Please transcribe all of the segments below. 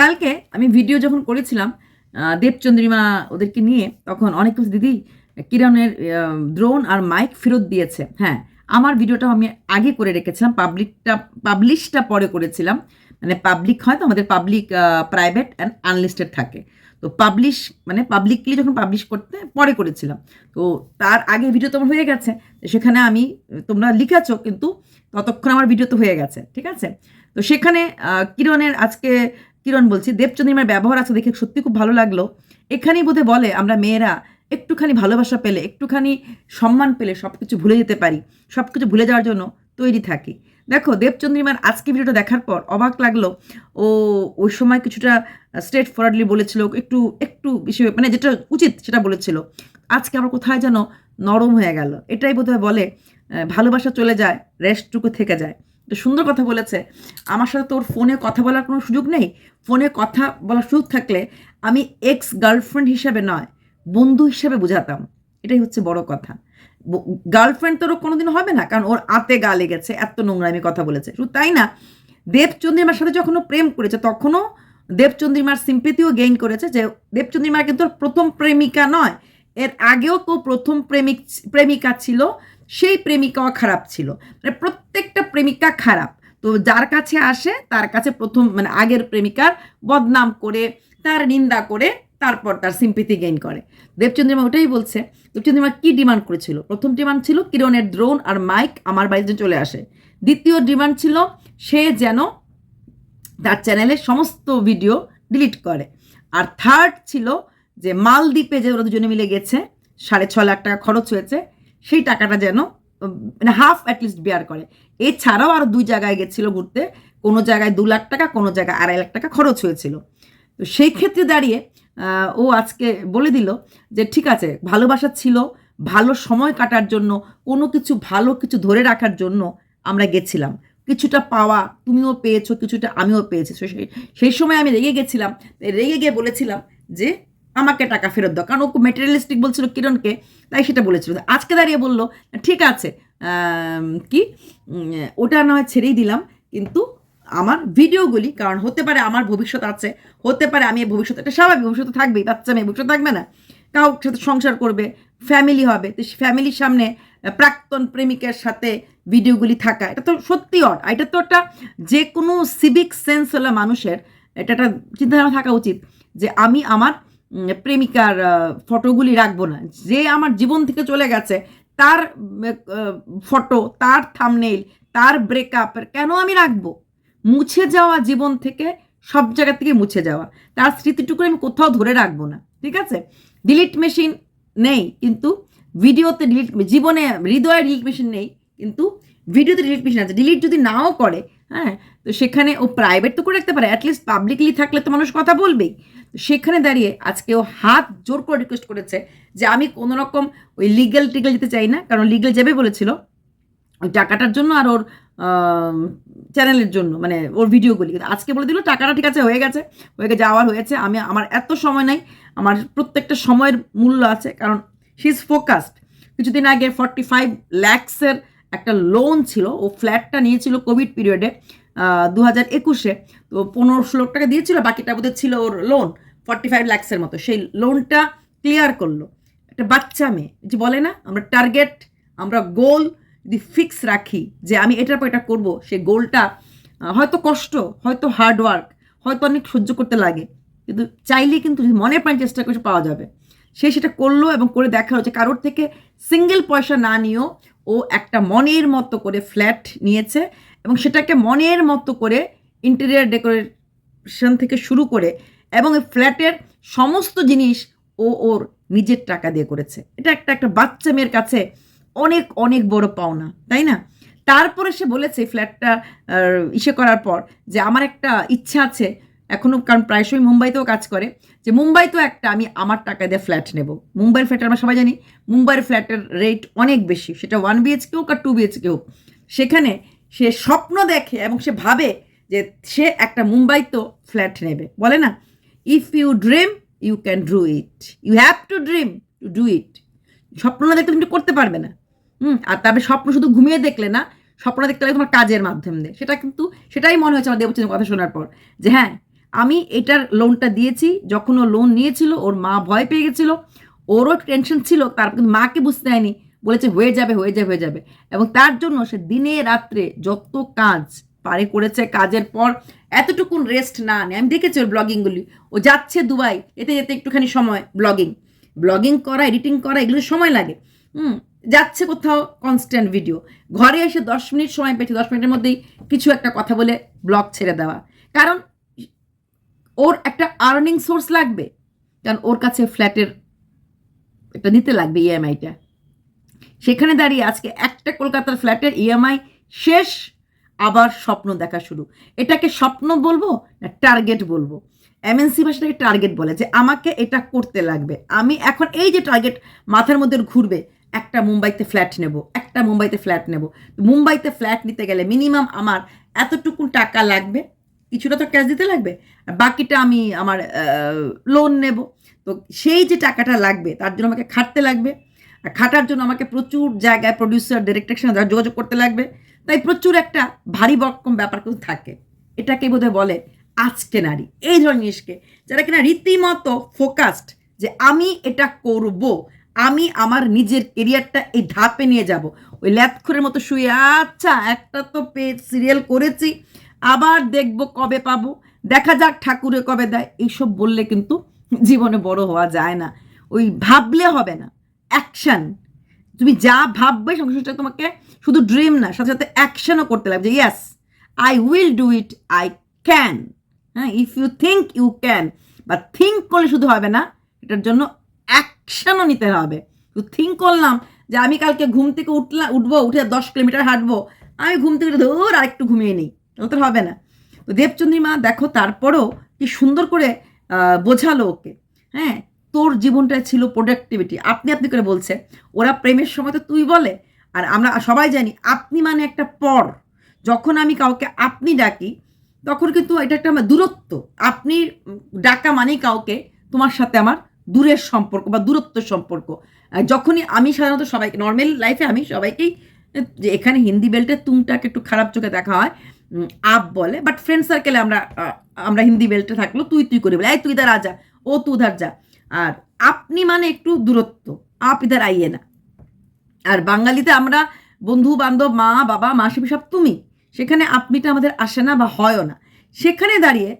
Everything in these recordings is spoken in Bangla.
কালকে আমি ভিডিও যখন করেছিলাম দেবচন্দ্রিমা ওদেরকে নিয়ে, তখন অনেক কিছু দিদি কিরণের ড্রোন আর মাইক ফেরত দিয়েছে। হ্যাঁ আমার ভিডিওটা আমি আগে করে রেখেছিলাম পাবলিকটা পাবলিশটা পরে করেছিলাম। মানে পাবলিক হয় তো, আমাদের পাবলিক প্রাইভেট অ্যান্ড আনলিস্টেড থাকে। তো পাবলিশ মানে পাবলিকলি যখন পাবলিশ করতে পরে করেছিলাম। তো তার আগে ভিডিও তোমার হয়ে গেছে সেখানে আমি, তোমরা লিখেছো, কিন্তু ততক্ষণ আমার ভিডিও তো হয়ে গেছে, ঠিক আছে? তো সেখানে কিরণের আজকে কিরণ বলছি, দেবচন্দ্রিমার ব্যবহার আছে দেখে সত্যি খুব ভালো লাগল। এখানেই বোধহয় বলে, আমরা মেয়েরা একটুখানি ভালোবাসা পেলে, একটুখানি সম্মান পেলে সব কিছু ভুলে যেতে পারি সব কিছু ভুলে যাওয়ার জন্য তৈরি থাকি। দেখো, দেবচন্দ্রিমার আজকে ভিডিওটা দেখার পর অবাক লাগল। ও, ওই সময় কিছুটা স্ট্রেট ফরওয়ার্ডলি বলেছিল, একটু একটু বেশি মানে যেটা উচিত সেটা বলেছিল। আজকে আবার কোথায় যেন নরম হয়ে গেল। এটাই বোধহয় বলে ভালোবাসা চলে যায় রেস্টটুকু থেকে যায়। সুন্দর কথা বলেছে। আমার সাথে তোর ফোনে কথা বলার কোনো সুযোগ নেই? ফোনে কথা বলার সুযোগ থাকলে আমি এক্স গার্লফ্রেন্ড হিসাবে নয়, বন্ধু হিসাবে বুঝাতাম। এটাই হচ্ছে বড় কথা। গার্লফ্রেন্ড তোর কোনোদিন হবে না, কারণ ওর আতে গা লেগেছে, এত নোংরামি কথা বলেছে। শুধু তাই না, দেবচন্দ্রিমার সাথে যখন ও প্রেম করেছে, তখনও দেবচন্দ্রিমার সিম্পেতিও গেইন করেছে যে দেবচন্দ্রিমা কিন্তু প্রথম প্রেমিকা নয়। এর আগেও তো প্রথম প্রেমিক, প্রেমিকা ছিল সেই প্রেমিকাও খারাপ ছিল। মানে প্রত্যেকটা প্রেমিকা খারাপ। তো যার কাছে আসে, তার কাছে প্রথম মানে আগের প্রেমিকার বদনাম করে, তার নিন্দা করে, তারপর তার সিম্পিতি গেইন করে। দেবচন্দ্রিমা ওটাই বলছে দেবচন্দ্রিমা কি ডিমান্ড করেছিল? প্রথম ডিমান্ড ছিল কিরণের ড্রোন আর মাইক আমার বাড়িতে চলে আসে। দ্বিতীয় ডিমান্ড ছিল সে যেন তার চ্যানেলের সমস্ত ভিডিও ডিলিট করে। আর থার্ড ছিল যে মালদ্বীপে যে ওরা দুজনে মিলে গেছে, সাড়ে ছ লাখ টাকা খরচ হয়েছে সেই টাকাটা যেন মানে হাফ অ্যাটলিস্ট বেয়ার করে। এছাড়াও আরও দুই জায়গায় গেছিল ঘুরতে। কোনো জায়গায় দু লাখ টাকা, কোনো জায়গায় আড়াই লাখ টাকা খরচ হয়েছিল। তো সেই ক্ষেত্রে দাঁড়িয়ে ও আজকে বলে দিল যে, ঠিক আছে, ভালোবাসা ছিল, ভালো সময় কাটার জন্য, কোনো কিছু ভালো কিছু ধরে রাখার জন্য আমরা গেছিলাম। কিছুটা পাওয়া তুমিও পেয়েছ, কিছুটা আমিও পেয়েছি। সেই সেই সময় আমি রেগে গেছিলাম। রেগে গিয়ে বলেছিলাম যে আমাকে টাকা ফেরত দাও। কারণ ও মেটেরিয়ালিস্টিক বলছিল কিরণকে, তাই সেটা বলেছিল। আজকে দাঁড়িয়ে বলল, ঠিক আছে কি? ওটা না হয় ছেড়েই দিলাম, কিন্তু আমার ভিডিওগুলি, কারণ হতে পারে আমার ভবিষ্যৎ আছে, হতে পারে আমি ভবিষ্যৎ, এটা স্বাভাবিক ভবিষ্যৎ থাকবেই, বাচ্চা মেয়ে ভবিষ্যৎ থাকবে না। কাউ সাথে সংসার করবে ফ্যামিলি হবে, তো ফ্যামিলির সামনে প্রাক্তন প্রেমিকের সাথে ভিডিওগুলি থাকা, এটা তো সত্যি অড এটা তো একটা যে কোনো সিভিক সেন্স হলো মানুষের, এটা একটা চিন্তাধারা থাকা উচিত, যে আমি আমার প্রেমিকার ফটোগুলি রাখব না। যে আমার জীবন থেকে চলে গেছে, তার ফটো, তার থামনেইল তার ব্রেকআপের কেন আমি রাখব? মুছে যাওয়া জীবন থেকে সব জায়গা থেকে মুছে যাওয়া। তার স্মৃতিটুকু আমি কোথাও ধরে রাখব না, ঠিক আছে? ডিলিট মেশিন নেই, কিন্তু ভিডিওতে ডিলিট জীবনে, হৃদয়ে ডিলিট মেশিন নেই, কিন্তু ভিডিওতে ডিলিট মেশিন আছে। ডিলিট যদি নাও করে হ্যাঁ তো সেখানে ও প্রাইভেট তো করে রাখতে পারে অ্যাটলিস্ট পাবলিকলি থাকলে তো মানুষ কথা বলবেই। সেখানে দাঁড়িয়ে আজকে ও হাত জোর করে রিকোয়েস্ট করেছে যে আমি কোনো রকম ওই লিগেল টিগেল যেতে চাই না, কারণ লিগেল যাবে বলেছিল। ওই টাকাটার জন্য আর ওর চ্যানেলের জন্য মানে ওর ভিডিওগুলি আজকে বলে দিল, টাকাটা ঠিক আছে, হয়ে গেছে হয়ে গেছে, যাওয়ার হয়েছে। আমি, আমার এত সময় নাই, আমার প্রত্যেকটা সময়ের মূল্য আছে, কারণ শি ইজ ফোকাসড কিছুদিন আগে ফর্টি ফাইভ ল্যাক্সের একটা লোন ছিল, ও ফ্ল্যাটটা নিয়েছিল কোভিড পিরিয়ডে দু হাজার একুশে। তো পনেরো ষোলো টাকা দিয়েছিল, বাকিটা বোধহয় ছিল ওর লোন ফর্টি ফাইভ ল্যাক্সের মতো। সেই লোনটা ক্লিয়ার করল। একটা বাচ্চা মেয়ে যে বলে না, আমরা টার্গেট আমরা গোল যদি ফিক্স রাখি, যে আমি এটার পর এটা করব, সেই গোলটা হয়তো কষ্ট, হয়তো হার্ড ওয়ার্ক হয়তো অনেক সহ্য করতে লাগে, কিন্তু চাইলে কিন্তু যদি মনে প্রাণ চেষ্টা করে পাওয়া যাবে। সে সেটা করল এবং করে দেখা হচ্ছে কারোর থেকে সিঙ্গেল পয়সা না নিয়েও ও একটা মনের মতো করে ফ্ল্যাট নিয়েছে এবং সেটাকে মনের মতো করে ইন্টেরিয়ার ডেকোরেশন থেকে শুরু করে এবং এই ফ্ল্যাটের সমস্ত জিনিস ও ওর নিজের টাকা দিয়ে করেছে। এটা একটা একটা বাচ্চা মেয়ের কাছে অনেক অনেক বড় পাওনা, তাই না? তারপরে সে বলেছে ফ্ল্যাটটা ইসে করার পর যে আমার একটা ইচ্ছা আছে এখনও কারণ প্রায়শই মুম্বাইতেও কাজ করে, যে মুম্বাইতেও একটা, আমি আমার টাকা দিয়ে ফ্ল্যাট নেব। মুম্বাইয়ের ফ্ল্যাট আমরা সবাই জানি, মুম্বাইয়ের ফ্ল্যাটের রেট অনেক বেশি। সেটা ওয়ান বিএচকে হোক আর টু বিএচকে হোক। সেখানে সে স্বপ্ন দেখে এবং সে ভাবে যে সে একটা মুম্বাইতেও ফ্ল্যাট নেবে। বলে না? If you dream you can do it you have to dream to do it স্বপ্ন না দেখলে তুমি করতে পারবে না। হুম, আর তারপরে স্বপ্ন শুধু ঘুমিয়ে দেখলে না, স্বপ্ন দেখতে লাগে তোমার কাজের মাধ্যম দিয়ে। সেটা কিন্তু, সেটাই মনে হচ্ছে আমার দেবচন্দ্রের কথা শোনার পর, যে হ্যাঁ আমি এটার লোনটা দিয়েছি, যখন ও লোন নিয়েছিল, ওর মা ভয় পেয়ে গেছিল, ওরও টেনশন ছিল, তার কিন্তু মাকে বুঝতে দেয়নি, বলেছে হয়ে যাবে হয়ে যাবে হয়ে যাবে। এবং তার জন্য সে দিনে রাত্রে যত কাজ পারে করেছে, কাজের পর এতটুকুন রেস্ট না নেয়, আমি দেখেছি ওর ব্লগিংগুলি ও যাচ্ছে দুবাই এতে যেতে একটুখানি সময় ব্লগিং ব্লগিং করা এডিটিং করা, এগুলো সময় লাগে। হুম, যাচ্ছে কোথাও কনস্ট্যান্ট ভিডিও ঘরে এসে দশ মিনিট সময় পেয়েছে, দশ মিনিটের মধ্যেই কিছু একটা কথা বলে ব্লগ ছেড়ে দেওয়া। কারণ ওর একটা আর্নিং সোর্স লাগবে। কারণ ওর কাছে ফ্ল্যাটের একটা দিতে লাগবে ইএমআইটা সেখানে দাঁড়িয়ে আজকে একটা কলকাতার ফ্ল্যাটের ইএমআই শেষ, আবার স্বপ্ন দেখা শুরু। এটাকে স্বপ্ন বলব না টার্গেট বলব? এমএনসি ভাষাটাকে টার্গেট বলে যে আমাকে এটা করতে লাগবে। আমি এখন এই যে টার্গেট মাথার মধ্যে ঘুরবে, একটা মুম্বাইতে ফ্ল্যাট নেব, একটা মুম্বাইতে ফ্ল্যাট নেব। মুম্বাইতে ফ্ল্যাট নিতে গেলে মিনিমাম আমার এতটুকু টাকা লাগবে কিছুটা তো ক্যাশ দিতে লাগবে, আর বাকিটা আমি আমার লোন নেব। তো সেই যে টাকাটা লাগবে, তার জন্য আমাকে খাটতে লাগবে, আর খাটার জন্য আমাকে প্রচুর জায়গায় প্রডিউসার ডিরেক্টরের সঙ্গে যোগাযোগ করতে লাগবে। তাই প্রচুর একটা ভারী বরকম ব্যাপার কিন্তু থাকে। এটাকে বোধহয় বলে আজকে নারী। এই ধরনের জিনিসকে, যারা কিনা রীতিমতো ফোকাসড যে আমি এটা করব, আমি আমার নিজের কেরিয়ারটা এই ধাপে নিয়ে যাব। ওই ল্যাথখরের মতো শুয়ে আচ্ছা একটা তো পেজ সিরিয়াল করেছি আবার দেখব কবে পাবো। দেখা যাক ঠাকুরে কবে দেয়। এইসব বললে কিন্তু জীবনে বড় হওয়া যায় না। ওই ভাবলে হবে না। অ্যাকশন তুমি যা ভাববে সঙ্গে তোমাকে শুধু ড্রিম না, সাথে সাথে অ্যাকশনও করতে লাগবে। Yes I will do it I can হ্যাঁ if you think you can বা থিঙ্ক করলে শুধু হবে না, এটার জন্য অ্যাকশনও নিতে হবে। থিঙ্ক করলাম যে আমি কালকে ঘুম থেকে উঠলাম উঠবো, উঠে দশ কিলোমিটার হাঁটবো। আমি ঘুম থেকে ধর আর একটু ঘুমিয়ে নিই। ওটা হবে না। তো দেবচন্দ্রিমা দেখো তারপরেও কি সুন্দর করে বোঝালো ওকে। হ্যাঁ তোর জীবনটা ছিল প্রোডাক্টিভিটি আপনি আপনি করে বলছে, ওরা প্রেমের সময় তো তুই বলে, আর আমরা সবাই জানি আপনি মানে একটা পর। যখন আমি কাউকে আপনি ডাকি, তখন কিন্তু এটা একটা আমার দূরত্ব। আপনি ডাকা মানেই কাউকে তোমার সাথে আমার দূরের সম্পর্ক বা দূরত্ব সম্পর্ক। যখনই আমি সাধারণত সবাইকে নর্মাল লাইফে আমি সবাইকেই যে এখানে হিন্দি বেল্টে তুমটাকে একটু খারাপ চোখে দেখা হয় আপ বলে বাট ফ্রেন্ড সার্কেলে আমরা আমরা হিন্দি বেল্টে থাকল, তুই তুই করে বলে, এই, তুই ইধার আজা ও তুই উধার যা। আর আপনি মানে একটু দূরত্ব, আপ ইধার আইয়ে না। আর বাঙালিতে আমরা বন্ধু, বান্ধব, মা, বাবা মাসি সব তুমি, সেখানে আপনিটা আমাদের আসে না বা হয়ও না। সেখানে দাঁড়িয়ে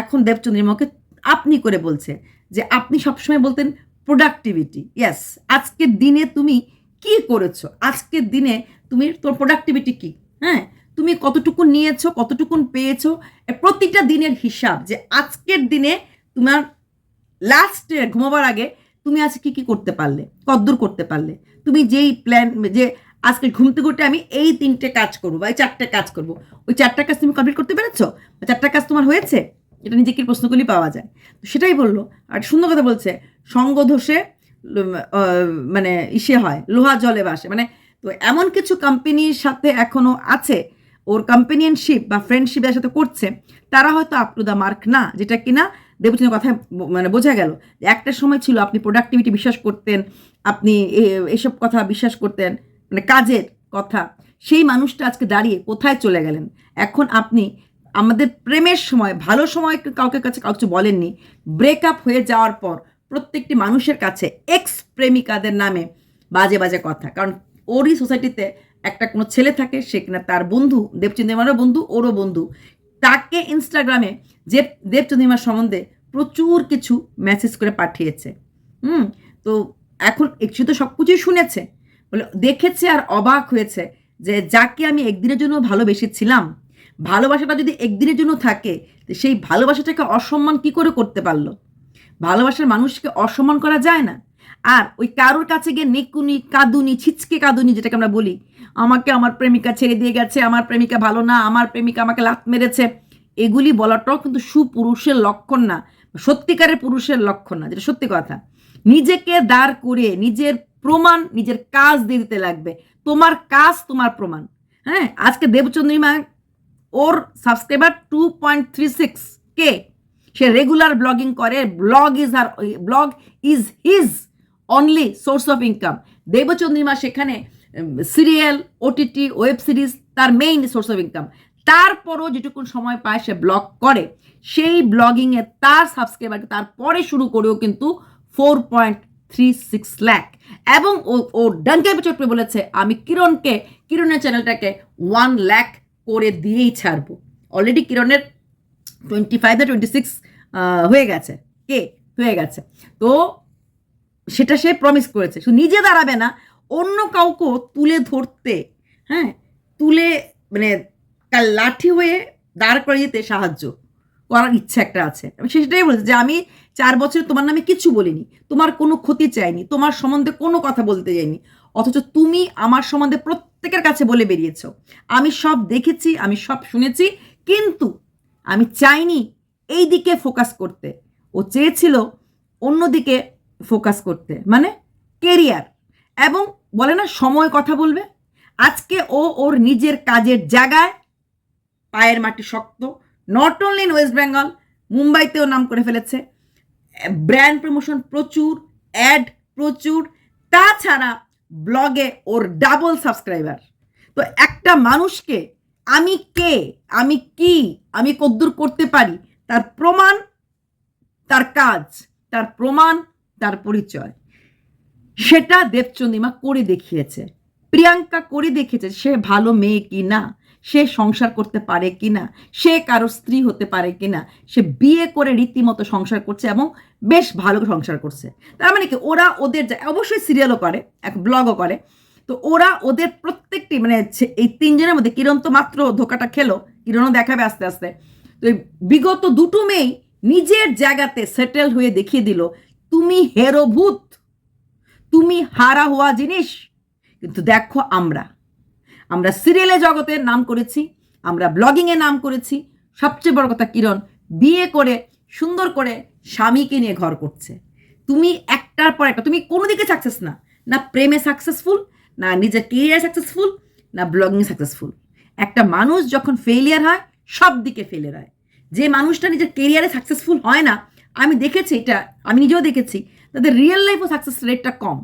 এখন দেবচন্দ্রিমাকে আপনি করে বলছে যে, আপনি সবসময় বলতেন প্রোডাক্টিভিটি ইয়াস আজকের দিনে তুমি কি করেছ? আজকের দিনে তুমি, তোর প্রোডাক্টিভিটি কি? হ্যাঁ? তুমি কতটুকু নিয়েছো কতটুকুন পেয়েছ প্রতিটা দিনের হিসাব যে আজকের দিনে তোমার লাস্টে ঘুমাবার আগে তুমি আজকে কি কি করতে পারলে, কদ্দূর করতে পারলে? তুমি যেই প্ল্যান যে আজকে ঘুমতে ঘুরতে আমি এই তিনটে কাজ করব বা এই চারটে কাজ করব, ওই চারটা কাজ তুমি কমপ্লিট করতে পেরেছ? চারটা কাজ তোমার হয়েছে? এটা নিজেকে প্রশ্নগুলি পাওয়া যায়? তো সেটাই বলল, আর সুন্দর কথা বলছে, সঙ্গ ধসে মানে ইসে হয়, লোহা জলে বাসে মানে তো এমন কিছু কোম্পানির সাথে এখনও আছে ওর কম্পেনিয়নশিপ বা ফ্রেন্ডশিপের সাথে করছে, তারা হয়তো আপ টু দ্য মার্ক না, যেটা কিনা দেবচন্দ্রের কথায় মানে বোঝা গেল। একটা সময় ছিল আপনি প্রোডাক্টিভিটি বিশ্বাস করতেন, আপনি এসব কথা বিশ্বাস করতেন মানে কাজের কথা। সেই মানুষটা আজকে দাঁড়িয়ে কোথায় চলে গেলেন? এখন আপনি আমাদের প্রেমের সময়, ভালো সময় কাউকে কাছে কাউকে বলেননি ব্রেকআপ হয়ে যাওয়ার পর প্রত্যেকটি মানুষের কাছে এক্স প্রেমিকাদের নামে বাজে বাজে কথা। কারণ ওরই সোসাইটিতে একটা কোনো ছেলে থাকে, সে কিনা তার বন্ধু দেবচন্দ্রিমারও বন্ধু, ওরও বন্ধু। তাকে ইনস্টাগ্রামে যে দেবচন্দ্রিমার সম্বন্ধে প্রচুর কিছু মেসেজ করে পাঠিয়েছে। হুম? তো এখন একটু তো সব কিছুই শুনেছে। বলে, দেখেছে আর অবাক হয়েছে যে যাকে আমি একদিনের জন্য ভালোবেসেছিলাম, ভালোবাসাটা যদি একদিনের জন্য থাকে সেই ভালোবাসাটাকে অসম্মান কি করে করতে পারল? ভালোবাসার মানুষকে অসম্মান করা যায় না। আর ওই কারোর কাছে গিয়ে নেকুনি, কাঁদুনি, ছিচকে কাঁদুনি যেটাকে আমরা বলি আমাকে আমার প্রেমিকা ছেড়ে দিয়ে গেছে, আমার প্রেমিকা ভালো না, আমার প্রেমিকা আমাকে লাত মেরেছে। এগুলি বলাটাও কিন্তু সুপুরুষের লক্ষণ না, সত্যিকারের পুরুষের লক্ষণ না, যেটা সত্যি কথা। নিজেকে দাঁড় করে নিজের প্রমাণ, নিজের কাজ দিয়ে দিতে লাগবে। তোমার কাজ, তোমার প্রমাণ। হ্যাঁ আজকে দেবচন্দ্রিমা, ওর subscriber two point three six K সে রেগুলার ব্লগিং করে blog is R blog is his only source of income Debchandrima সেখানে সিরিয়াল ওটিটি ওয়েব সিরিজ, তার মেইন সোর্স অফ ইনকাম তারপরও যেটুকুন সময় পায়, সে ব্লগ করে। সেই ব্লগিংয়ে তার সাবস্ক্রাইবারকে তারপরে শুরু করেও কিন্তু four point three six lakh এবং ও ও ডাঙ্কে চটপে বলেছে, আমি কিরণকে, কিরণের চ্যানেলটাকে ওয়ান ল্যাক করে দিয়েই ছাড়বো। অলরেডি কিরণের টোয়েন্টি ফাইভ টোয়েন্টি সিক্স হয়ে গেছে। কে? হয়ে গেছে। তো সেটা সে প্রমিস করেছে। শুধু নিজে দাঁড়াবে না। অন্য কাউকে তুলে ধরতে হ্যাঁ? তুলে মানে তার লাঠি হয়ে দাঁড় করে দিতে সাহায্য করার ইচ্ছা একটা আছে। আমি সেটাই বলছি যে আমি চার বছরে তোমার নামে কিছু বলিনি, তোমার কোনো ক্ষতি চাইনি, তোমার সম্বন্ধে কোনো কথা বলতে যাইনি, অথচ তুমি আমার সম্বন্ধে প্রত্যেকের কাছে বলে বেরিয়েছ। আমি সব দেখেছি, আমি সব শুনেছি, কিন্তু আমি চাইনি এই দিকে ফোকাস করতে। ও চেয়েছিল অন্যদিকে ফোকাস করতে। মানে কেরিয়ার এবং বলে না, সময় কথা বলবে। আজকে ও ওর নিজের কাজের জায়গায় পায়ের মাটি শক্ত। Not only in West Bengal মুম্বাইতেও নাম করে ফেলেছে। ব্র্যান্ড প্রমোশন প্রচুর অ্যাড প্রচুর। তাছাড়া ব্লগে ওর ডাবল সাবস্ক্রাইবার তো একটা মানুষকে আমি কে, আমি কি, আমি কদ্দূর করতে পারি, তার প্রমাণ, তার কাজ, তার প্রমাণ, তার পরিচয়। সেটা দেবচন্দিমা করে দেখিয়েছে। প্রিয়াঙ্কা করে দেখেছে সে ভালো মেয়ে কি না সে সংসার করতে পারে কি না সে কারও স্ত্রী হতে পারে কি না সে বিয়ে করে রীতিমতো সংসার করছে এবং বেশ ভালো সংসার করছে। তার মানে কি, ওরা ওদের অবশ্যই সিরিয়ালও করে, এক ব্লগও করে। তো ওরা ওদের প্রত্যেকটি মানে এই তিনজনের মধ্যে কিরণ তো মাত্র ধোকাটা খেলো, কিরণও দেখাবে আস্তে আস্তে। তো বিগত দুটো মেয়েই নিজের জায়গাতে সেটেল হয়ে দেখিয়ে দিল, তুমি হেরোভূত তুমি হারা হওয়া জিনিস, কিন্তু দেখো আমরা। আমরা সিরিয়ালে জগতের নাম করেছি, আমরা ব্লগিংয়ে নাম করেছি। সবচেয়ে বড় কথা কিরণ, বিয়ে করে, সুন্দর করে স্বামীকে নিয়ে ঘর করছে। তুমি একটার পর একটা, তুমি কোনো দিকে সাকসেস না। না প্রেমে সাকসেসফুল না নিজের কেরিয়ার সাকসেসফুল না ব্লগিং সাকসেসফুল একটা মানুষ যখন ফেলিয়ার হয় সব দিকে ফেলিয়ার হয়। যে মানুষটা নিজের কেরিয়ারে সাকসেসফুল হয় না, আমি দেখেছি এটা, আমি নিজেও দেখেছি। তাদের রিয়েল লাইফও সাকসেস রেটটা কম।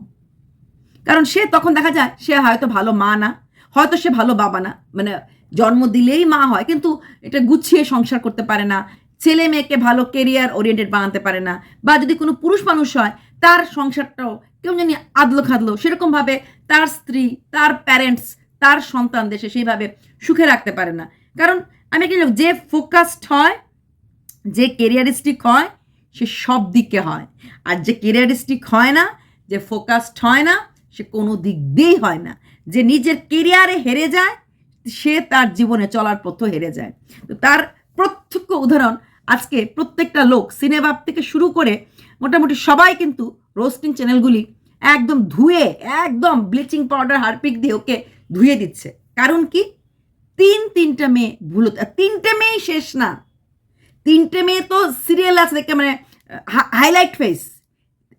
কারণ সে তখন দেখা যায়, সে হয়তো ভালো মা না, হয়তো সে ভালো বাবা না মানে জন্ম দিলেই মা হয়, কিন্তু এটা গুছিয়ে সংসার করতে পারে না, ছেলে মেয়েকে ভালো কেরিয়ার ওরিয়েন্টেড বানাতে পারে না, বা যদি কোনো পুরুষ মানুষ হয়, তার সংসারটাও কেউ জানি আদলো খাদলো সেরকমভাবে তার স্ত্রী, তার প্যারেন্টস তার সন্তান দেশে সেইভাবে সুখে রাখতে পারে না। কারণ আমি কি যে ফোকাসড হয়, যে কেরিয়ারিস্টিক হয় সে সব দিকে হয়। আর যে কেরিয়ারিস্টিক হয় না, যে ফোকাসড হয় না, সে কোনো দিক দিয়েই হয় না। যে নিজের কেরিয়ারে হেরে যায়, সে তার জীবনে চলার পথ হেরে যায়। তো তার প্রত্যক্ষ উদাহরণ, আজকে প্রত্যেকটা লোক সিনেবাব থেকে শুরু করে মোটামুটি সবাই কিন্তু রোস্টিং চ্যানেলগুলি একদম ধুয়ে, একদম ব্লিচিং পাউডার, হারপিক দিয়ে ওকে ধুয়ে দিচ্ছে। কারণ কি? তিন তিনটা মেয়ে ভুলো তিনটে মেয়েই শেষ না। তিনটে মেয়ে তো সিরিয়াল আছে দেখে মানে হাইলাইট ফেস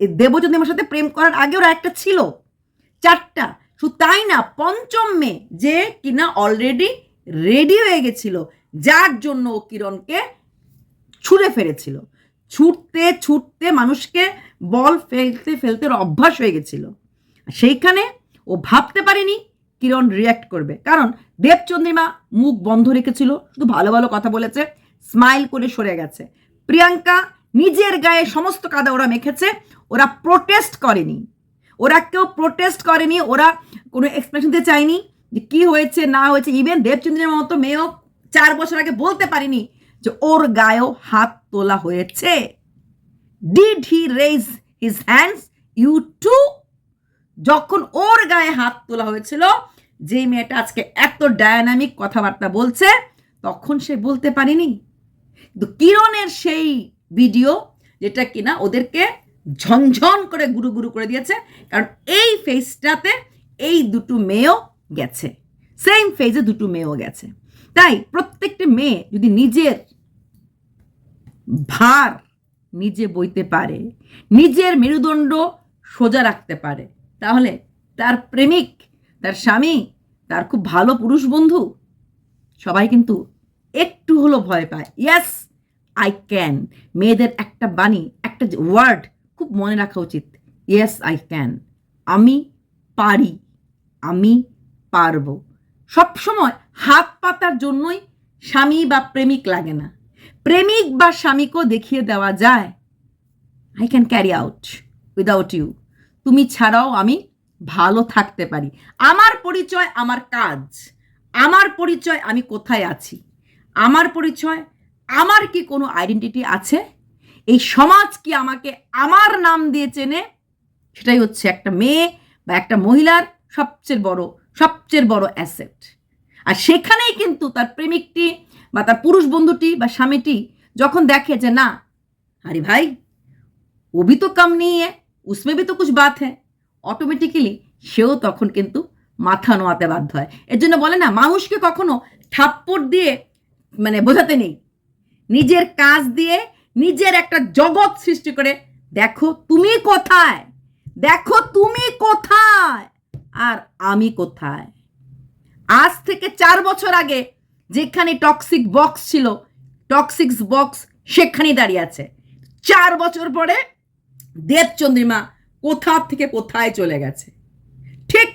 দেবচন্দ্রিমার সাথে প্রেম করার আগে ওরা একটা ছিল। চারটা। শুধু তাই না, পঞ্চম মেয়ে যে কিনা অলরেডি রেডি হয়ে গেছিল, যার জন্য ও কিরণকে ছুঁড়ে ফেলেছিল। ছুটতে ছুটতে মানুষকে বল ফেলতে ফেলতে অভ্যাস হয়ে গেছিল। সেইখানে ও ভাবতে পারেনি কিরণ রিয়াক্ট করবে। কারণ দেবচন্দ্রিমা মুখ বন্ধ রেখেছিল, শুধু ভালো ভালো কথা বলেছে স্মাইল করে সরে গেছে। প্রিয়াঙ্কা নিজের গায়ে সমস্ত কাদা ওরা মেখেছে, ওরা প্রোটেস্ট করেনি। ওরা কেউ প্রোটেস্ট করেনি, ওরা কোনো এক্সপ্রেশন দিতে চায়নি যে কী হয়েছে, না হয়েছে। ইভেন দেবচন্দ্রের মতো মেয়েও চার বছর আগে বলতে পারিনি যে ওর গায়েও হাত তোলা হয়েছে। Did he raise his hands you too যখন ওর গায়ে হাত তোলা হয়েছিল যে মেয়েটা আজকে এত ডায়নামিক কথাবার্তা বলছে, তখন সে বলতে পারিনি। কিন্তু কিরণের সেই ভিডিও যেটা কিনা ওদেরকে ঝনঝন করে গুরু গুরু করে দিয়েছে, কারণ এই ফেজটাতে এই দুটো মেয়েও গেছে। সেম ফেজে দুটো মেয়েও গেছে। তাই প্রত্যেকটা মেয়ে যদি নিজের ভার নিজে বইতে পারে, নিজের মেরুদণ্ড সোজা রাখতে পারে, তাহলে তার প্রেমিক, তার স্বামী, তার খুব ভালো পুরুষ বন্ধু সবাই কিন্তু একটু হলো ভয় পায়। ইয়াস আই ক্যান মেয়েদের একটা বাণী, একটা ওয়ার্ড খুব মনে রাখা উচিত। ইয়েস আই ক্যান আমি পারি। আমি পারব। সবসময় হাত পাতার জন্যই স্বামী বা প্রেমিক লাগে না। প্রেমিক বা স্বামীকেও দেখিয়ে দেওয়া যায়। I can carry out without you তুমি ছাড়াও আমি ভালো থাকতে পারি। আমার পরিচয়, আমার কাজ। আমার পরিচয় আমি কোথায় আছি? আমার পরিচয় আমার কি কোনো আইডেন্টিটি আছে? এই সমাজ কি আমাকে আমার নাম দিয়ে চেনে? সেটাই হচ্ছে একটা মেয়ে বা একটা মহিলার সবচেয়ে বড় সবচেয়ে বড় অ্যাসেট আর সেখানেই কিন্তু তার প্রেমিকটি বা তার পুরুষ বন্ধুটি বা স্বামীটি যখন দেখে যে, না, আরে ভাই ও বি তো কাম নিয়ে উসমে বি তো কুছ বাত হ্যাঁ অটোমেটিক্যালি সেও তখন কিন্তু মাথা নোয়াতে বাধ্য হয়। এর জন্য বলে না, মানুষকে কখনো থাপ্পড় দিয়ে মানে বোঝাতে নেই। নিজের কাজ দিয়ে নিজের একটা জগৎ সৃষ্টি করে, দেখো তুমি কোথায়? দেখো তুমি কোথায়? আর আমি কোথায়? আজ থেকে চার বছর আগে যেখানে টক্সিক বক্স ছিল টক্সিক বক্স সেখানেই দাঁড়িয়ে আছে। চার বছর পরে দেবচন্দ্রিমা কোথা থেকে কোথায় চলে গেছে? ঠিক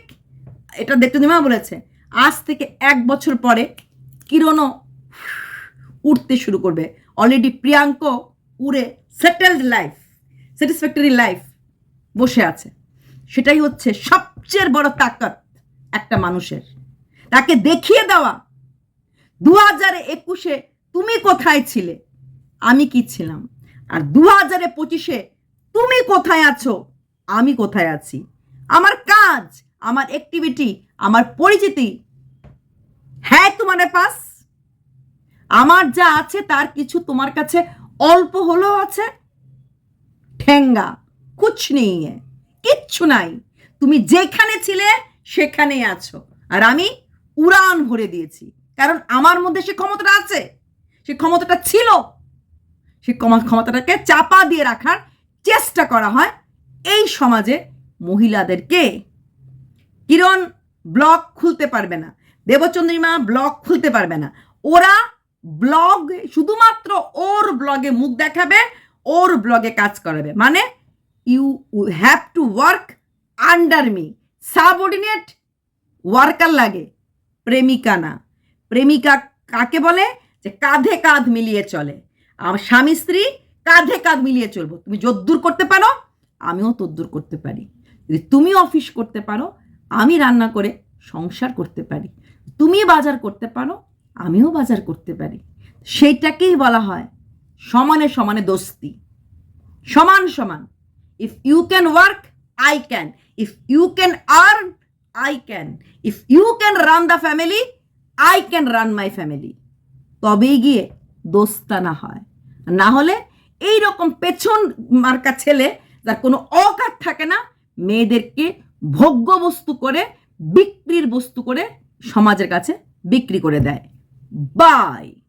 এটা দেবচন্দ্রিমা বলেছে। আজ থেকে এক বছর পরে কিরণও উঠতে শুরু করবে। অলরেডি প্রিয়াঙ্ক উড়ে সেটেলড লাইফ স্যাটিসফ্যাক্টরি লাইফ বসে আছে। সেটাই হচ্ছে সবচেয়ে বড় তাকত একটা মানুষের। তাকে দেখিয়ে দেওয়া দু হাজার একুশে তুমি কোথায় ছিলে? আমি কি ছিলাম? আর দু হাজারে পঁচিশে তুমি কোথায় আছো? আমি কোথায় আছি? আমার কাজ, আমার অ্যাক্টিভিটি আমার পরিচিতি। হ্যাঁ তোমার পাস। আমার যা আছে তার কিছু তোমার কাছে অল্প হলেও আছে। ঠেঙ্গা, কুছ নেই কিচ্ছু নাই। তুমি যেখানে ছিলে সেখানেই আছো। আর আমি উড়ান ভরে দিয়েছি। কারণ আমার মধ্যে সে ক্ষমতাটা আছে। সে ক্ষমতাটা ছিল। সে ক্ষমা- ক্ষমতাটাকে চাপা দিয়ে রাখার চেষ্টা করা হয় এই সমাজে মহিলাদেরকে। কিরণ ব্লগ খুলতে পারবে না। দেবচন্দ্রিমা ব্লগ খুলতে পারবে না। ওরা ব্লগ, শুধুমাত্র ওর ব্লগে মুখ দেখাবে, ওর ব্লগে কাজ করাবে। মানে you have to work under me subordinate worker লাগে, প্রেমিকা না। প্রেমিকা কাকে বলে? যে কাঁধে কাঁধ মিলিয়ে চলে। আমার স্বামী স্ত্রী কাঁধে কাঁধ মিলিয়ে চলবো। তুমি যদ্দূর করতে পারো, আমিও তদ্দূর করতে পারি। যদি তুমি অফিস করতে পারো, আমি রান্না করে সংসার করতে পারি। তুমি বাজার করতে পারো আমিও বাজার করতে পারি। সেইটাকেই বলা হয় সমানে সমানে দোস্তি। সমান সমান। If you can work I can if you can earn I can if you can run the family I can run my family তবেই গিয়ে দোস্তানা হয়। না হলে এই রকম পেছন মার্কা ছেলে যার কোনো অকাত থাকে না, মেয়েদেরকে ভোগ্য বস্তু করে, বিক্রির বস্তু করে সমাজের কাছে বিক্রি করে দেয়। Bye.